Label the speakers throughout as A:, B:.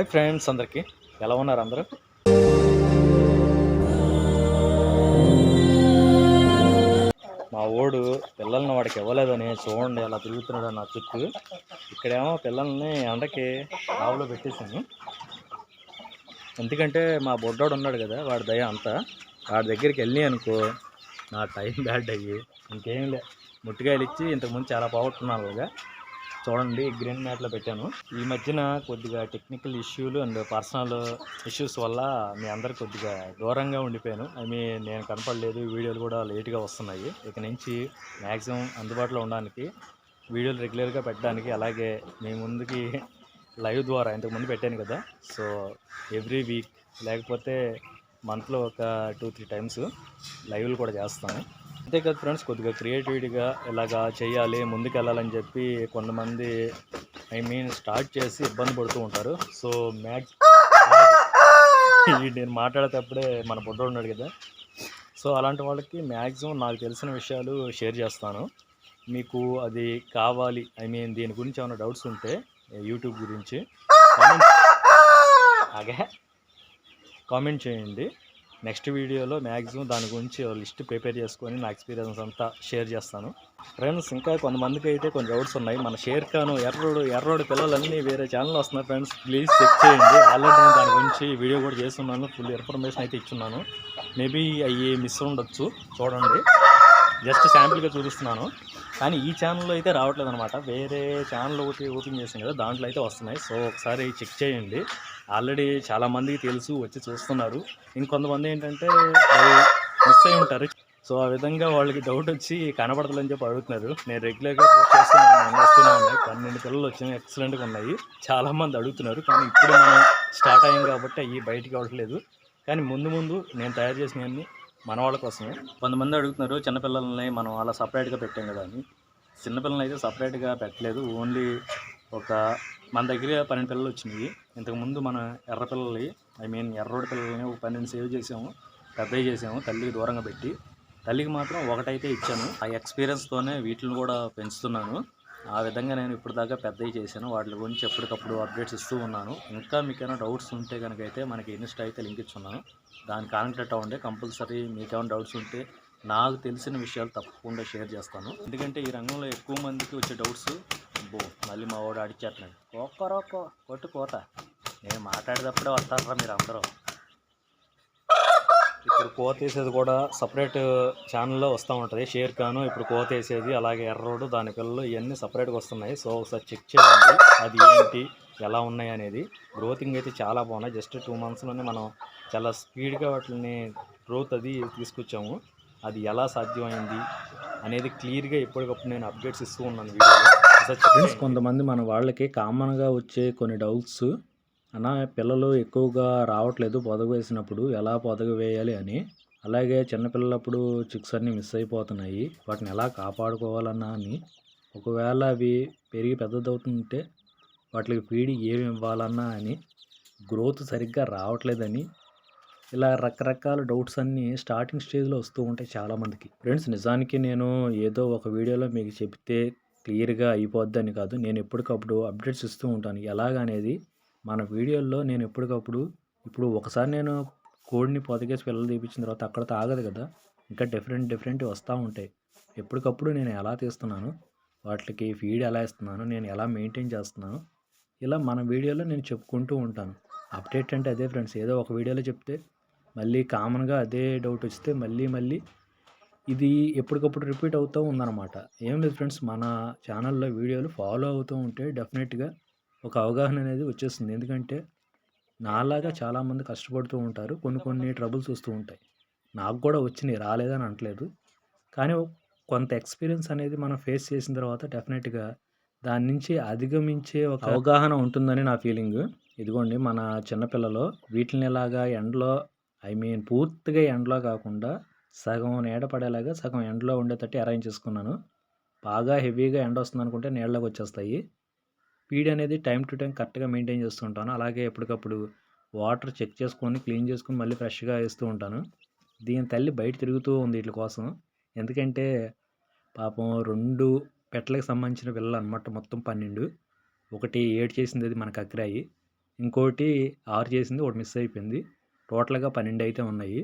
A: Hi friends అందరికీ. ఎలా ఉన్నారు అందరూ? మా ఓడు పిల్లల్ని వాడికి ఇవ్వలేదని చూడండి అలా తిరుగుతున్నాడు నా చుట్టూ. ఇక్కడేమో పిల్లల్ని ఎండకి ఆవులో పెట్టేశాను. ఎందుకంటే మా బొడ్డోడు ఉన్నాడు కదా వాడి దయ అంతా. వాడి దగ్గరికి వెళ్ళి అనుకో నా టైం బ్యాడ్ అయ్యి ఇంకేం లే. ముట్టికాయలు ఇచ్చి ఇంతకుముందు చాలా పోగొట్టున్నాను అలాగా. చూడండి గ్రీన్ మ్యాట్లో పెట్టాను. ఈ మధ్యన కొద్దిగా టెక్నికల్ ఇష్యూలు అండ్ పర్సనల్ ఇష్యూస్ వల్ల మీ అందరు కొద్దిగా దూరంగా ఉండిపోయాను. ఐ మీన్ నేను కనపడలేదు వీడియోలు కూడా లేట్గా వస్తున్నాయి. ఇక నుంచి మ్యాక్సిమం అందుబాటులో ఉండడానికి వీడియోలు రెగ్యులర్గా పెట్టడానికి అలాగే మీ ముందుకి లైవ్ ద్వారా ఇంతకుముందు పెట్టాను కదా. సో ఎవ్రీ వీక్ లేకపోతే మంత్లో ఒక టూ త్రీ టైమ్స్ లైవ్లు కూడా చేస్తాను. అంతేకాదు ఫ్రెండ్స్ కొద్దిగా క్రియేటివిటీగా ఇలాగా చేయాలి ముందుకు వెళ్ళాలని చెప్పి కొంతమంది ఐ మీన్ స్టార్ట్ చేసి ఇబ్బంది పడుతూ ఉంటారు. సో మ్యాక్స్ నేను మాట్లాడేటప్పుడే మన బుడ్డ ఉన్నాడు కదా. సో అలాంటి వాళ్ళకి మ్యాక్సిమం నాకు తెలిసిన విషయాలు షేర్ చేస్తాను. మీకు అది కావాలి ఐ మీన్ దీని గురించి ఏమైనా డౌట్స్ ఉంటే యూట్యూబ్ గురించి కామెంట్ కామెంట్ చేయండి. నెక్స్ట్ వీడియోలో మ్యాక్సిమం దాని గురించి లిస్ట్ ప్రిపేర్ చేసుకొని నా ఎక్స్పీరియన్స్ అంతా షేర్ చేస్తాను. ఫ్రెండ్స్ ఇంకా కొంతమందికి అయితే కొన్ని డౌట్స్ ఉన్నాయి. మన షేర్ ఖాన్ ఎర్రోడు ఎర్రోడు పిల్లలన్నీ వేరే ఛానల్ వస్తున్నాయి ఫ్రెండ్స్. ప్లీజ్ చెక్ చేయండి. ఆల్రెడీ నేను దాని గురించి వీడియో కూడా చేస్తున్నాను. ఫుల్ ఇన్ఫర్మేషన్ అయితే ఇచ్చున్నాను. మేబీ అవి మిస్ ఉండొచ్చు. చూడండి. జస్ట్ శాంపుల్గా చూపిస్తున్నాను. కానీ ఈ ఛానల్లో అయితే రావట్లేదు అనమాట వేరే ఛానల్ ఒకటి ఓపెన్ చేసాం కదా దాంట్లో అయితే వస్తున్నాయి. సో ఒకసారి చెక్ చేయండి. ఆల్రెడీ చాలామందికి తెలుసు వచ్చి చూస్తున్నారు. ఇంకొంతమంది ఏంటంటే మిస్ అయి ఉంటారు. సో ఆ విధంగా వాళ్ళకి డౌట్ వచ్చి కనబడతలని చెప్పి అడుగుతున్నారు. నేను రెగ్యులర్గా పోస్ట్ చేస్తున్నాను వస్తూనే ఉన్నాయి పన్నెండు పిల్లలు వచ్చినాయి ఎక్సలెంట్గా ఉన్నాయి. చాలామంది అడుగుతున్నారు. కానీ ఇప్పుడు మనం స్టార్ట్ అయ్యాం కాబట్టి అవి బయటికి అవ్వట్లేదు కానీ ముందు ముందు నేను తయారు చేసినవన్నీ మన వాళ్ళ కోసమే. కొంతమంది అడుగుతున్నారు చిన్నపిల్లల్ని మనం అలా సపరేట్గా పెట్టాం కదా అని. చిన్నపిల్లల్ని అయితే సపరేట్గా పెట్టలేదు. ఓన్లీ ఒక మన దగ్గర పన్నెండు పిల్లలు వచ్చినాయి. ఇంతకుముందు మన ఎర్ర పిల్లలు ఐ మీన్ ఎర్రోడి పిల్లల్ని ఒక పన్నెండు సేవ్ చేసాము పెద్దవి చేసాము తల్లికి దూరంగా పెట్టి. తల్లికి మాత్రం ఒకటైతే ఇచ్చాను. ఆ ఎక్స్పీరియన్స్తోనే వీటిని కూడా పెంచుతున్నాను. ఆ విధంగా నేను ఇప్పుడు దాకా పెద్దవి చేశాను. వాటి గురించి ఎప్పటికప్పుడు అప్డేట్స్ ఇస్తూ ఉన్నాను. ఇంకా మీకైనా డౌట్స్ ఉంటే కనుక అయితే మనకి ఇన్స్టా అయితే లింక్ ఇచ్చున్నాను. దానికి కాంటాక్ట్ అవ్వండి. కంపల్సరీ మీకేమైనా డౌట్స్ ఉంటే నాకు తెలిసిన విషయాలు తప్పకుండా షేర్ చేస్తాను. ఎందుకంటే ఈ రంగంలో ఎక్కువ మందికి వచ్చే డౌట్స్ బో మళ్ళీ మా వాడు అడిచేస్తున్నాడు కోక్కరోక్కో కొట్టు కోత. నేను మాట్లాడేటప్పుడే వస్తారా మీరు అందరూ. ఇప్పుడు కోత వేసేది కూడా సపరేట్ ఛానల్లో వస్తూ ఉంటుంది. షేర్ ఖాను ఇప్పుడు కోత వేసేది అలాగే ఎర్రోడు దాని పిల్లలు ఇవన్నీ సపరేట్గా వస్తున్నాయి. సో ఒకసారి చెక్ చేయండి అది ఏంటి ఎలా ఉన్నాయి అనేది. గ్రోతింగ్ అయితే చాలా బాగున్నాయి. జస్ట్ టూ మంత్స్లోనే మనం చాలా స్పీడ్గా వాటిని గ్రోత్ అది తీసుకొచ్చాము. అది ఎలా సాధ్యమైంది అనేది క్లియర్గా ఎప్పటికప్పుడు నేను అప్డేట్స్ ఇస్తూ ఉన్నాను వీడియోలో. ఫ్రెండ్స్ కొంతమంది మన వాళ్ళకి కామన్గా వచ్చే కొన్ని డౌట్స్ అన్న పిల్లలు ఎక్కువగా రావట్లేదు పొదగ వేసినప్పుడు ఎలా పొదగ వేయాలి అని. అలాగే చిన్నపిల్లలప్పుడు చిక్స్ అన్నీ మిస్ అయిపోతున్నాయి. వాటిని ఎలా కాపాడుకోవాలన్నా అని. ఒకవేళ అవి పెరిగి పెద్దదవుతుంటే వాటికి ఫీడ్ ఏమి ఇవ్వాలన్నా అని. గ్రోత్ సరిగ్గా రావట్లేదని. ఇలా రకరకాల డౌట్స్ అన్నీ స్టార్టింగ్ స్టేజ్లో వస్తూ ఉంటాయి చాలామందికి. ఫ్రెండ్స్ నిజానికి నేను ఏదో ఒక వీడియోలో మీకు చెప్తే క్లియర్గా అయిపోద్దని కాదు. నేను ఎప్పటికప్పుడు అప్డేట్స్ ఇస్తూ ఉంటాను. ఎలాగనేది మన వీడియోల్లో నేను ఎప్పటికప్పుడు ఇప్పుడు ఒకసారి నేను కోడిని పొదగేసి పిల్లలు తీపించిన తర్వాత అక్కడతో ఆగదు కదా. ఇంకా డిఫరెంట్ డిఫరెంట్ వస్తూ ఉంటాయి. ఎప్పటికప్పుడు నేను ఎలా తీస్తున్నాను వాటికి ఫీడ్ ఎలా ఇస్తున్నాను నేను ఎలా మెయింటైన్ చేస్తున్నాను ఇలా మన వీడియోలో నేను చెప్పుకుంటూ ఉంటాను. అప్డేట్ అంటే అదే ఫ్రెండ్స్. ఏదో ఒక వీడియోలో చెప్తే మళ్ళీ కామన్గా అదే డౌట్ వస్తే మళ్ళీ మళ్ళీ ఇది ఎప్పటికప్పుడు రిపీట్ అవుతూ ఉందన్నమాట. ఏం లేదు ఫ్రెండ్స్ మన ఛానల్లో వీడియోలు ఫాలో అవుతూ ఉంటే డెఫినెట్గా ఒక అవగాహన అనేది వచ్చేస్తుంది. ఎందుకంటే నాలాగా చాలామంది కష్టపడుతూ ఉంటారు. కొన్ని కొన్ని ట్రబుల్స్ వస్తూ ఉంటాయి. నాకు కూడా వచ్చినాయి రాలేదని అనట్లేదు. కానీ కొంత ఎక్స్పీరియన్స్ అనేది మనం ఫేస్ చేసిన తర్వాత డెఫినెట్గా దాని నుంచి అధిగమించే ఒక అవగాహన ఉంటుందని నా ఫీలింగ్. ఇదిగోండి మన చిన్నపిల్లలు వీటిని ఇలాగా ఎండలో ఐ మీన్ పూర్తిగా ఎండలో కాకుండా సగం నీడ పడేలాగా సగం ఎండలో ఉండేటట్టు అరేంజ్ చేసుకున్నాను. బాగా హెవీగా ఎండ వస్తుంది అనుకుంటే నీళ్ళకి వచ్చేస్తాయి. ఫీడ్ అనేది టైం టు టైం కరెక్ట్గా మెయింటైన్ చేస్తుంటాను అలాగే ఎప్పటికప్పుడు వాటర్ చెక్ చేసుకొని క్లీన్ చేసుకొని మళ్ళీ ఫ్రెష్గా వేస్తూ ఉంటాను. దీని తల్లి బయట తిరుగుతూ ఉంది వీటి కోసం. ఎందుకంటే పాపం రెండు పెట్టలకు సంబంధించిన పిల్లలు అనమాట మొత్తం పన్నెండు. ఒకటి ఏడు చేసింది అది మనకు అగ్రాయి. ఇంకోటి ఆరు చేసింది ఒకటి మిస్ అయిపోయింది. టోటల్గా పన్నెండు అయితే ఉన్నాయి.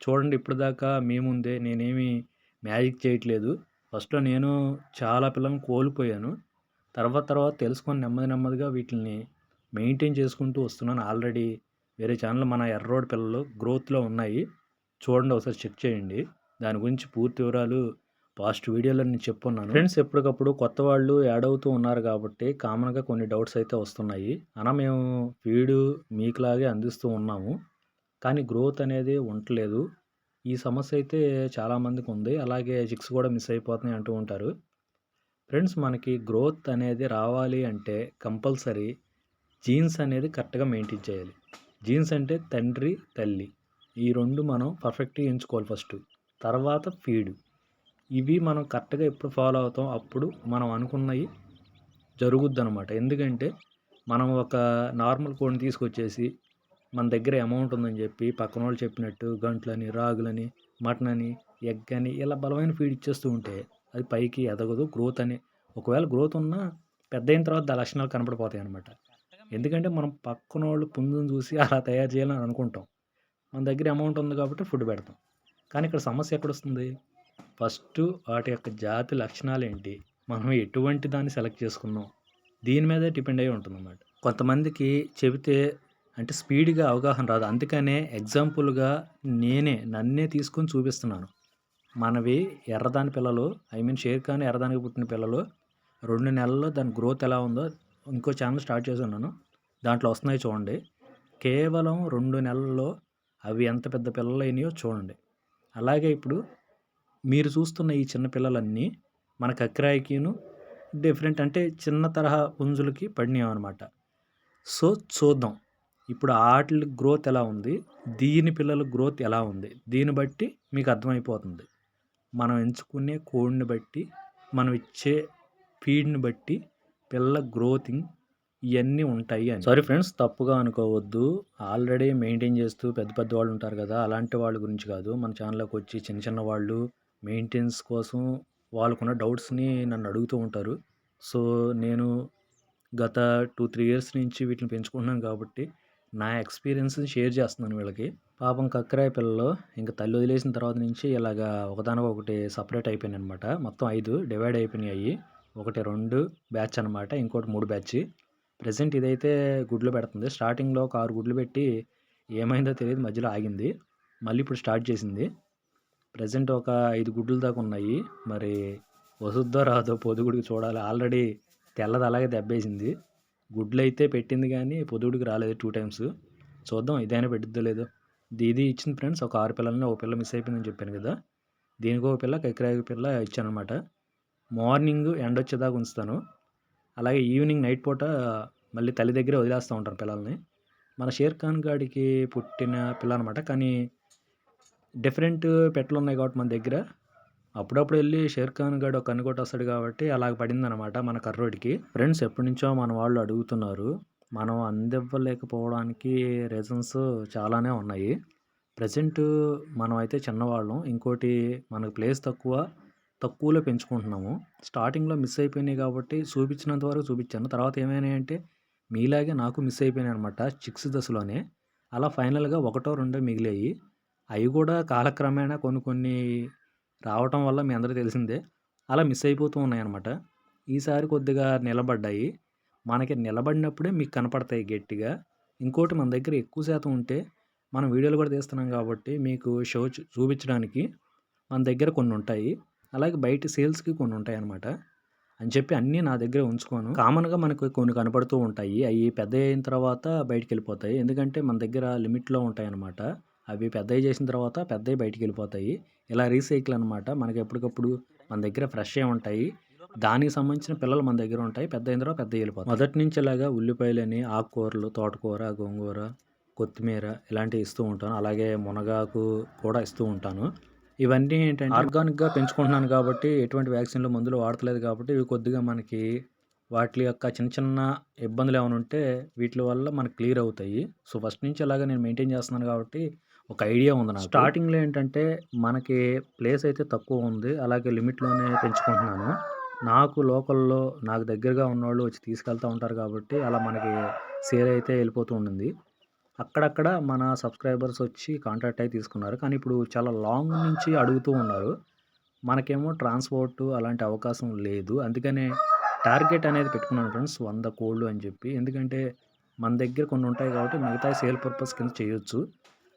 A: చూడండి ఇప్పుడు దాకా మీ ముందే నేనేమి మ్యాజిక్ చేయట్లేదు. ఫస్ట్లో నేను చాలా పిల్లల్ని కోల్పోయాను. తర్వాత తర్వాత తెలుసుకొని నెమ్మది నెమ్మదిగా వీటిని మెయింటైన్ చేసుకుంటూ వస్తున్నాను. ఆల్రెడీ వేరే ఛానల్ మన ఎర్రోడ్ పిల్లలు గ్రోత్లో ఉన్నాయి. చూడండి ఒకసారి చెక్ చేయండి. దాని గురించి పూర్తి వివరాలు పాస్ట్ వీడియోలో నేను చెప్పున్నాను. ఫ్రెండ్స్ ఎప్పటికప్పుడు కొత్త వాళ్ళు యాడ్ అవుతూ ఉన్నారు కాబట్టి కామన్గా కొన్ని డౌట్స్ అయితే వస్తున్నాయి. అన్న మేము ఫీడు మీకులాగే అందిస్తూ ఉన్నాము. కానీ గ్రోత్ అనేది ఉండట్లేదు ఈ సమస్య అయితే చాలామందికి ఉంది. అలాగే చిక్స్ కూడా మిస్ అయిపోతున్నాయి అంటూ ఉంటారు. ఫ్రెండ్స్ మనకి గ్రోత్ అనేది రావాలి అంటే కంపల్సరీ జీన్స్ అనేది కరెక్ట్గా మెయింటైన్ చేయాలి. జీన్స్ అంటే తండ్రి తల్లి. ఈ రెండు మనం పర్ఫెక్ట్గా ఎంచుకోవాలి ఫస్ట్. తర్వాత ఫీడ్. ఇవి మనం కరెక్ట్గా ఎప్పుడు ఫాలో అవుతాం అప్పుడు మనం అనుకున్నవి జరుగుద్ది అనమాట ఎందుకంటే మనం ఒక నార్మల్ కోడిని తీసుకొచ్చేసి మన దగ్గర అమౌంట్ ఉందని చెప్పి పక్కన వాళ్ళు చెప్పినట్టు గంట్లని రాగులని మటన్ అని ఎగ్ అని ఇలా బలమైన ఫీడ్ ఇచ్చేస్తూ ఉంటే అది పైకి ఎదగదు గ్రోత్ అని. ఒకవేళ గ్రోత్ ఉన్నా పెద్ద అయిన తర్వాత దాని లక్షణాలు కనపడిపోతాయి అనమాట ఎందుకంటే మనం పక్కన వాళ్ళు పుంజుని చూసి అలా తయారు చేయాలని అనుకుంటాం. మన దగ్గర అమౌంట్ ఉంది కాబట్టి ఫుడ్ పెడతాం. కానీ ఇక్కడ సమస్య ఎక్కడొస్తుంది ఫస్ట్ వాటి యొక్క జాతి లక్షణాలు ఏంటి? మనం ఎటువంటి దాన్ని సెలెక్ట్ చేసుకున్నాం? దీని మీదే డిపెండ్ అయి ఉంటుందన్నమాట. కొంతమందికి చెబితే అంటే స్పీడ్గా అవగాహన రాదు. అందుకనే ఎగ్జాంపుల్గా నేనే నన్నే తీసుకొని చూపిస్తున్నాను. మనవి ఎర్రదాని పిల్లలు ఐ మీన్ షేర్ ఖాన్ ఎర్రదానికి పుట్టిన పిల్లలు రెండు నెలల్లో దాని గ్రోత్ ఎలా ఉందో ఇంకో ఛానల్ స్టార్ట్ చేసి ఉన్నాను. దాంట్లో వస్తున్నాయి చూడండి. కేవలం రెండు నెలల్లో అవి ఎంత పెద్ద పిల్లలు అయినాయో చూడండి. అలాగే ఇప్పుడు మీరు చూస్తున్న ఈ చిన్న పిల్లలన్నీ మన కక్రాయికిను డిఫరెంట్ అంటే చిన్న తరహా పుంజులకి పడినాయి అనమాట సో చూద్దాం. ఇప్పుడు ఆటల గ్రోత్ ఎలా ఉంది? దీని పిల్లల గ్రోత్ ఎలా ఉంది? దీన్ని బట్టి మీకు అర్థమైపోతుంది. మనం ఎంచుకునే కోడిని బట్టి మనం ఇచ్చే ఫీడ్ని బట్టి పిల్లల గ్రోతింగ్ ఇవన్నీ ఉంటాయి అని. సారీ ఫ్రెండ్స్ తప్పుగా అనుకోవద్దు. ఆల్రెడీ మెయింటైన్ చేస్తూ పెద్ద పెద్ద వాళ్ళు ఉంటారు కదా అలాంటి వాళ్ళ గురించి కాదు. మన ఛానల్లోకి వచ్చి చిన్న చిన్న వాళ్ళు మెయింటెనెన్స్ కోసం వాళ్ళకున్న డౌట్స్ని నన్ను అడుగుతూ ఉంటారు. సో నేను గత టూ త్రీ ఇయర్స్ నుంచి వీటిని పెంచుకుంటున్నాను కాబట్టి నా ఎక్స్పీరియన్స్ షేర్ చేస్తున్నాను వీళ్ళకి. పాపం కక్కరాయ పిల్లలు ఇంకా తల్లి వదిలేసిన తర్వాత నుంచి ఇలాగా ఒకదానికి ఒకటి సపరేట్ అయిపోయినాయి అనమాట మొత్తం ఐదు డివైడ్ అయిపోయినాయి. ఒకటి రెండు బ్యాచ్ అనమాట ఇంకోటి మూడు బ్యాచ్. ప్రజెంట్ ఇదైతే గుడ్లు పెడుతుంది. స్టార్టింగ్లో ఒక ఆరు గుడ్లు పెట్టి ఏమైందో తెలియదు. మధ్యలో ఆగింది. మళ్ళీ ఇప్పుడు స్టార్ట్ చేసింది. ప్రజెంట్ ఒక ఐదు గుడ్లు దాకా ఉన్నాయి. మరి వసుద్దో రాదో పొదుగుడికి చూడాలి. ఆల్రెడీ తెల్లది అలాగే దెబ్బేసింది. గుడ్లు అయితే పెట్టింది కానీ పొదుగుడికి రాలేదు టూ టైమ్స్ చూద్దాం ఇదైనా పెట్టిద్దో లేదో. ఇది ఇచ్చింది ఫ్రెండ్స్ ఒక ఆరు పిల్లలని ఒక పిల్ల మిస్ అయిపోయిందని చెప్పాను కదా. దీనికి ఒక పిల్ల కక్రాయి పిల్ల ఇచ్చానమాట అనమాట మార్నింగ్ ఎండ వచ్చేదాకా ఉంచుతాను. అలాగే ఈవినింగ్ నైట్ పూట మళ్ళీ తల్లి దగ్గరే వదిలేస్తూ ఉంటాను పిల్లల్ని. మన షేర్ ఖాన్ గాడికి పుట్టిన పిల్ల అనమాట కానీ డిఫరెంట్ పెట్టలు ఉన్నాయి కాబట్టి మన దగ్గర. అప్పుడప్పుడు వెళ్ళి షేర్ ఖాన్ ఒక కన్ను కాబట్టి అలాగ పడిందనమాట మన కర్రోడికి. ఫ్రెండ్స్ ఎప్పటి నుంచో మన వాళ్ళు అడుగుతున్నారు. మనం అందివ్వలేకపోవడానికి రీజన్స్ చాలానే ఉన్నాయి. ప్రజెంట్ మనం అయితే చిన్నవాళ్ళం. ఇంకోటి మనకు ప్లేస్ తక్కువ తక్కువలో పెంచుకుంటున్నాము. స్టార్టింగ్లో మిస్ అయిపోయినాయి కాబట్టి చూపించినంత వరకు చూపించాను. తర్వాత ఏమైనాయంటే మీలాగే నాకు మిస్ అయిపోయినాయి అనమాట చిక్స్ దశలోనే. అలా ఫైనల్గా ఒకటో రెండో మిగిలాయి. అవి కూడా కాలక్రమేణా కొన్ని కొన్ని రావటం వల్ల మీ అందరికీ తెలిసిందే. అలా మిస్ అయిపోతూ ఉన్నాయి అనమాట ఈసారి కొద్దిగా నిలబడ్డాయి. మనకి నిలబడినప్పుడే మీకు కనపడతాయి గట్టిగా. ఇంకోటి మన దగ్గర ఎక్కువ శాతం ఉంటే మనం వీడియోలు కూడా తీస్తున్నాం కాబట్టి మీకు షో చూపించడానికి మన దగ్గర కొన్ని ఉంటాయి. అలాగే బయట సేల్స్కి కొన్ని ఉంటాయి అన్నమాట అని చెప్పి అన్నీ నా దగ్గర ఉంచుకోను. కామన్గా మనకు కొన్ని కనపడుతూ ఉంటాయి. అవి పెద్ద అయిన తర్వాత బయటికి వెళ్ళిపోతాయి. ఎందుకంటే మన దగ్గర లిమిట్లో ఉంటాయి అన్నమాట అవి పెద్దవి చేసిన తర్వాత పెద్దవి బయటికి వెళ్ళిపోతాయి ఇలా రీసైకిల్ అనమాట మనకి ఎప్పటికప్పుడు మన దగ్గర ఫ్రెష్ ఉంటాయి. దానికి సంబంధించిన పిల్లలు మన దగ్గర ఉంటాయి. పెద్ద అయిన తర్వాత పెద్ద వెళ్ళిపోతాయి. మొదటి నుంచి ఇలాగా ఉల్లిపాయలని ఆకుకూరలు తోటకూర గోంగూర కొత్తిమీర ఇలాంటివి ఇస్తూ ఉంటాను. అలాగే మునగాకు కూడా ఇస్తూ ఉంటాను. ఇవన్నీ ఏంటంటే ఆర్గానిక్గా పెంచుకుంటున్నాను కాబట్టి ఎటువంటి వ్యాక్సిన్లు మందులు వాడతలేదు కాబట్టి ఇవి కొద్దిగా మనకి వాటి యొక్క చిన్న చిన్న ఇబ్బందులు ఏమైనా ఉంటే వీటి వల్ల మనకు క్లియర్ అవుతాయి. సో ఫస్ట్ నుంచి అలాగే నేను మెయింటైన్ చేస్తున్నాను కాబట్టి ఒక ఐడియా ఉంది నాకు. స్టార్టింగ్లో ఏంటంటే మనకి ప్లేస్ అయితే తక్కువ ఉంది. అలాగే లిమిట్లోనే పెంచుకుంటున్నాను. నాకు లోకల్లో నాకు దగ్గరగా ఉన్నవాళ్ళు వచ్చి తీసుకెళ్తూ ఉంటారు కాబట్టి అలా మనకి సేల్ అయితే వెళ్ళిపోతూ ఉండింది. అక్కడక్కడ మన సబ్స్క్రైబర్స్ వచ్చి కాంటాక్ట్ అయి తీసుకున్నారు. కానీ ఇప్పుడు చాలా లాంగ్ నుంచి అడుగుతూ ఉన్నారు. మనకేమో ట్రాన్స్పోర్ట్ అలాంటి అవకాశం లేదు. అందుకనే టార్గెట్ అనేది పెట్టుకున్నాను ఫ్రెండ్స్ వంద కోళ్ళు అని చెప్పి. ఎందుకంటే మన దగ్గర కొన్ని ఉంటాయి కాబట్టి మిగతా సేల్ పర్పస్ కింద చేయొచ్చు.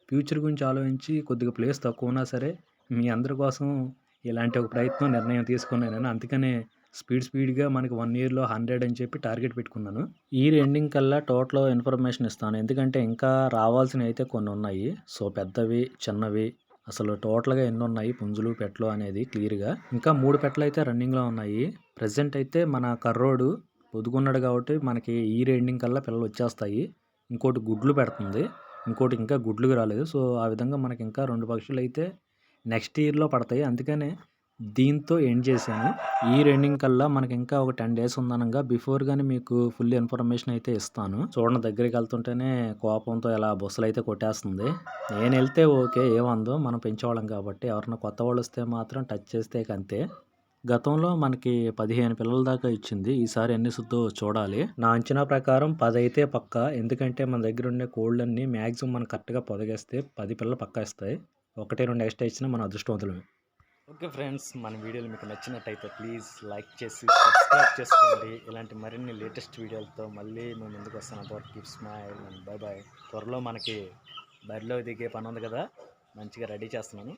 A: ఫ్యూచర్ గురించి ఆలోచించి కొద్దిగా ప్లేస్ తక్కువ ఉన్నా సరే మీ అందరి కోసం ఇలాంటి ఒక ప్రయత్నం నిర్ణయం తీసుకున్నాను నేను అందుకనే స్పీడ్ స్పీడ్గా మనకి వన్ ఇయర్లో హండ్రెడ్ అని చెప్పి టార్గెట్ పెట్టుకున్నాను. ఈ ఎండింగ్ కల్లా టోటల్ ఇన్ఫర్మేషన్ ఇస్తాను. ఎందుకంటే ఇంకా రావాల్సినవి అయితే కొన్ని ఉన్నాయి. సో పెద్దవి చిన్నవి అసలు టోటల్గా ఎన్ని ఉన్నాయి పుంజులు పెట్లు అనేది క్లియర్గా. ఇంకా మూడు పెట్లు అయితే రన్నింగ్లో ఉన్నాయి. ప్రజెంట్ అయితే మన కర్రోడు పొదుగున్నాడు కాబట్టి మనకి ఈ రెండింగ్ కల్లా పిల్లలు వచ్చేస్తాయి. ఇంకోటి గుడ్లు పెడుతుంది. ఇంకోటి ఇంకా గుడ్లుకి రాలేదు. సో ఆ విధంగా మనకి ఇంకా రెండు పక్షులు అయితే నెక్స్ట్ ఇయర్లో పడతాయి. అందుకనే దీంతో ఎండ్ చేశాను? ఈ రెండింగ్ కల్లా మనకి ఇంకా ఒక టెన్ డేస్ ఉందనగా. బిఫోర్ గానీ మీకు ఫుల్ ఇన్ఫర్మేషన్ అయితే ఇస్తాను. చూడండి దగ్గరికి వెళ్తుంటేనే కోపంతో ఇలా బస్సులు అయితే కొట్టేస్తుంది. నేను వెళ్తే ఓకే ఏమందో మనం పెంచేవాళ్ళం కాబట్టి. ఎవరన్నా కొత్త వాళ్ళు వస్తే మాత్రం టచ్ చేస్తే కంతే. అంతే గతంలో మనకి పదిహేను పిల్లల దాకా ఇచ్చింది. ఈసారి ఎన్ని సుద్దో చూడాలి. నా అంచనా ప్రకారం పది అయితే పక్క. ఎందుకంటే మన దగ్గర ఉండే కోళ్ళన్నీ మ్యాక్సిమం మనం కరెక్ట్గా పొదగేస్తే పది పిల్లలు పక్క ఇస్తాయి. ఒకటి రెండు ఎక్స్ట్రా ఇచ్చినా మన అదృష్టవంతులమే. ఓకే ఫ్రెండ్స్ మన వీడియోలు మీకు నచ్చినట్టయితే ప్లీజ్ లైక్ చేసి సబ్స్క్రైబ్ చేసుకోండి. ఇలాంటి మరిన్ని లేటెస్ట్ వీడియోలతో మళ్ళీ మేము ముందుకు వస్తాను అంతవరకు keep smile and bye bye త్వరలో మనకి బరిలో దిగే పని ఉంది కదా మంచిగా రెడీ చేస్తున్నాను.